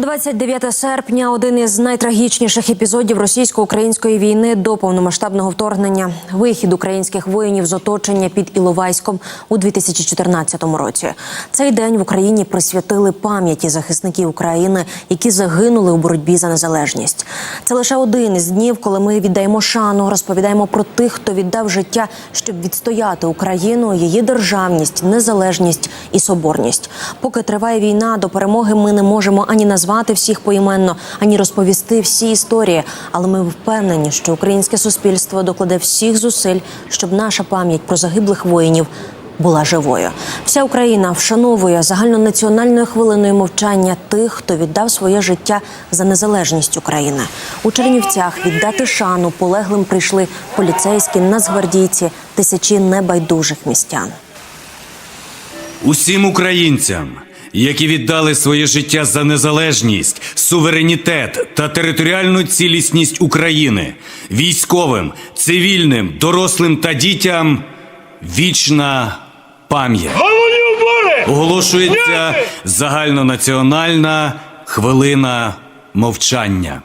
29 серпня один із найтрагічніших епізодів російсько-української війни до повномасштабного вторгнення. Вихід українських воїнів з оточення під Іловайськом у 2014 році. Цей день в Україні присвятили пам'яті захисників України, які загинули у боротьбі за незалежність. Це лише один із днів, коли ми віддаємо шану, розповідаємо про тих, хто віддав життя, щоб відстояти Україну, її державність, незалежність і соборність. Поки триває війна, до перемоги ми не можемо ані назвати всіх поіменно, ані розповісти всі історії. Але ми впевнені, що українське суспільство докладе всіх зусиль, щоб наша пам'ять про загиблих воїнів була живою. Вся Україна вшановує загальнонаціональною хвилиною мовчання тих, хто віддав своє життя за незалежність України. У Чернівцях віддати шану полеглим прийшли поліцейські, нацгвардійці, тисячі небайдужих містян. Усім українцям, які віддали своє життя за незалежність, суверенітет та територіальну цілісність України, військовим, цивільним, дорослим та дітям вічна пам'ять. Оголошується загальнонаціональна хвилина мовчання.